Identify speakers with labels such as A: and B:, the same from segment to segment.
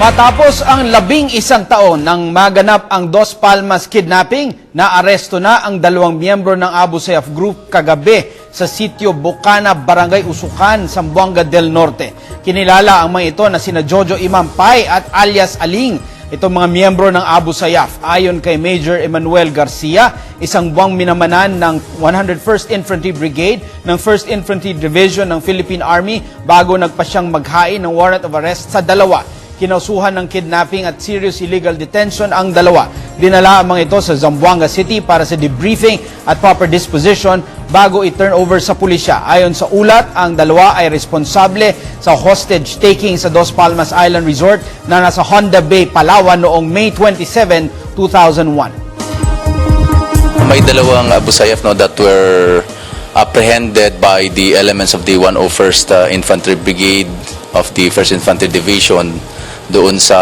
A: Matapos ang labing isang taon nang maganap ang Dos Palmas kidnapping, naaresto na ang dalawang miyembro ng Abu Sayyaf Group kagabi sa sitio Bocana, Barangay Usukan, Zamboanga del Norte. Kinilala ang mga ito na sina Jojo Imampay at alias Aling. Itong mga miyembro ng Abu Sayyaf, ayon kay Major Emmanuel Garcia, isang buwang minamanan ng 101st Infantry Brigade ng 1st Infantry Division ng Philippine Army bago nagpasyang maghain ng warrant of arrest sa dalawa. Kinausuhan ng kidnapping at serious illegal detention ang dalawa. Dinala ang mga ito sa Zamboanga City para sa debriefing at proper disposition bago i-turn over sa pulisya. Ayon sa ulat, ang dalawa ay responsable sa hostage taking sa Dos Palmas Island Resort na nasa Honda Bay, Palawan noong May 27, 2001.
B: May dalawang Abu Sayyaf no, that were apprehended by the elements of the 101st uh, Infantry Brigade of the 1st Infantry Division doon sa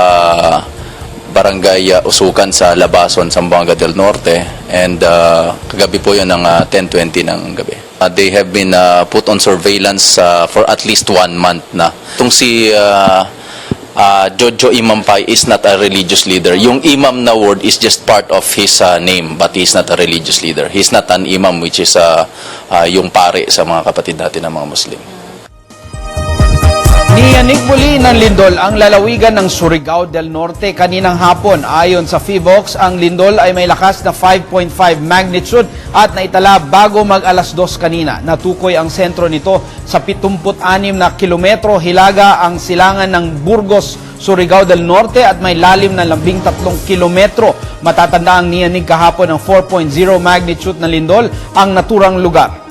B: barangay uh, Usukan sa Labason, Zamboanga del Norte. And uh, kagabi po yun ng uh, 10.20 ng gabi. Uh, they have been uh, put on surveillance uh, for at least one month na. Itong si uh, uh, Jojo Imampay is not a religious leader. Yung imam na word is just part of his uh, name, but he's not a religious leader. He's not an imam, which is uh, uh, yung pare sa mga kapatid natin ng mga Muslim.
A: Niyanig muli ng lindol ang lalawigan ng Surigao del Norte kaninang hapon. Ayon sa FIVOX, ang lindol ay may lakas na 5.5 magnitude at naitala bago mag alas 2 kanina. Natukoy ang sentro nito sa 76 na kilometro hilaga ang silangan ng Burgos, Surigao del Norte at may lalim na 13 kilometro. Matatanda ang niyanig kahapon ng 4.0 magnitude na lindol ang naturang lugar.